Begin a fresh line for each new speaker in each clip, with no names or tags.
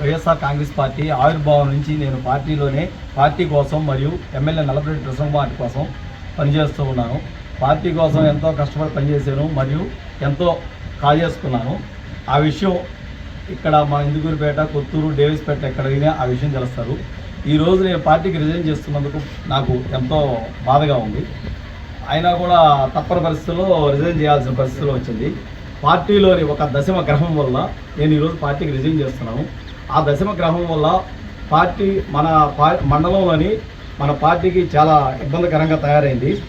YSR Congress party ఆవిర్భావం నుంచి నేను పార్టీలోనే పార్టీ కోసం మరియు ఎమ్మెల్యే నల్లపరెడ్డి నరసింహపార్టీ కోసం పనిచేస్తూ ఉన్నాను. పార్టీ కోసం ఎంతో కష్టపడి పనిచేశాను మరియు ఎంతో కాజేసుకున్నాను ఆ విషయం ఇక్కడ మా ఇందుకూరిపేట కొత్తూరు డేవిస్పేట ఎక్కడైనా ఆ విషయం తెలుస్తారు. ఈ రోజు నేను పార్టీకి రిజైన్ చేస్తున్నందుకు నాకు ఎంతో బాధగా ఉంది. అయినా కూడా తప్పని పరిస్థితుల్లో రిజైన్ చేయాల్సిన పరిస్థితిలో వచ్చింది. పార్టీలోని ఒక దశమ గ్రహం వల్ల నేను ఈరోజు పార్టీకి రిజైన్ చేస్తున్నాను. ఆ దశమ గ్రహం వల్ల పార్టీ మన పా మండలంలోని మన పార్టీకి చాలా ఇబ్బందికరంగా తయారైంది.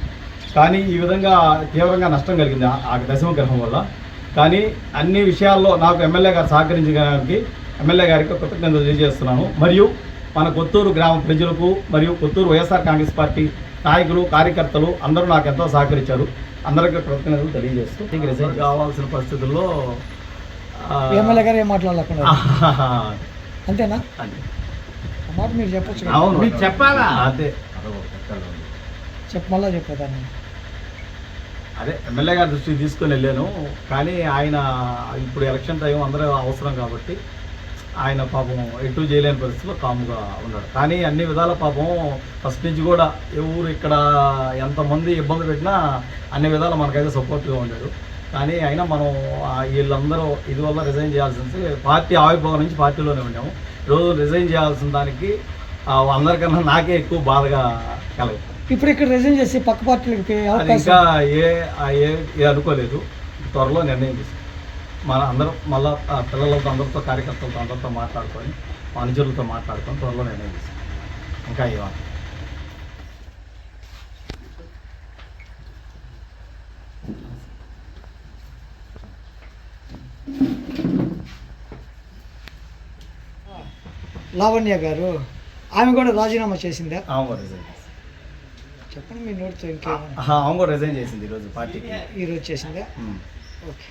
కానీ ఈ విధంగా తీవ్రంగా నష్టం కలిగింది ఆ- ఆ దశమ గ్రహం వల్ల. కానీ అన్ని విషయాల్లో నాకు ఎమ్మెల్యే గారు సహకరించడానికి ఎమ్మెల్యే గారికి కృతజ్ఞతలు తెలియజేస్తున్నాను. మరియు మన కొత్తూరు గ్రామ ప్రజలకు మరియు కొత్తూరు వైఎస్ఆర్ కాంగ్రెస్ పార్టీ నాయకులు కార్యకర్తలు అందరూ నాకు ఎంతో సహకరించారు. అందరికీ కృతజ్ఞతలు తెలియజేస్తూ ఇంక రిజైన్ కావాల్సిన పరిస్థితుల్లో ఆ,
ఎమ్మెల్యే గారు ఏం మాట్లాడలేకుండా. అంతేనా? మాట మీరు చెప్పొచ్చు.
అవును.
మీరు చెప్పాలా?
అదే.
చెప్పు మళ్ళా చెప్పేదాన్ని.
అదే ఎమ్మెల్యే గారి దృష్టికి తీసుకొని వెళ్ళాను. కానీ ఆయన ఇప్పుడు ఎలక్షన్ టైం అందరూ అవసరం కాబట్టి ఆయన పాపం ఎటు చేయలేని పరిస్థితిలో కాముగా ఉన్నాడు. కానీ అన్ని విధాల పాపం ఫస్ట్ నుంచి కూడా ఎవరు ఇక్కడ ఎంతమంది ఇబ్బంది పెట్టినా అన్ని విధాలు మనకైతే సపోర్ట్గా ఉండాడు కానీ అయినా మనం వీళ్ళందరూ ఇది వల్ల రిజైన్ చేయాల్సింది పార్టీ ఆవిర్భావం నుంచి పార్టీలోనే ఉన్నాము రోజు రిజైన్ చేయాల్సిన దానికి అందరికన్నా నాకే ఎక్కువ బాధగా కలగదు.
ఇప్పుడు ఇక్కడ రిజైన్ చేసి పక్క పార్టీలకు
ఇంకా ఏ ఏ అనుకోలేదు. త్వరలో నిర్ణయం తీసుకుంటాం మన అందరం మళ్ళా పిల్లలతో అందరితో కార్యకర్తలతో అందరితో మాట్లాడుకొని మా అనుచరులతో మాట్లాడుకొని త్వరలో నిర్ణయం తీసుకుంటాం. ఇంకా ఇవ్వాలి
లావణ్య గారు ఆమె కూడా రాజీనామా చేసిందా? చెప్పండి మీ నోటితో
ఆహా, ఆమె కూడా రిజైన్ చేసింది ఈరోజు పార్టీకి.
ఈరోజు చేసిందా. ఓకే.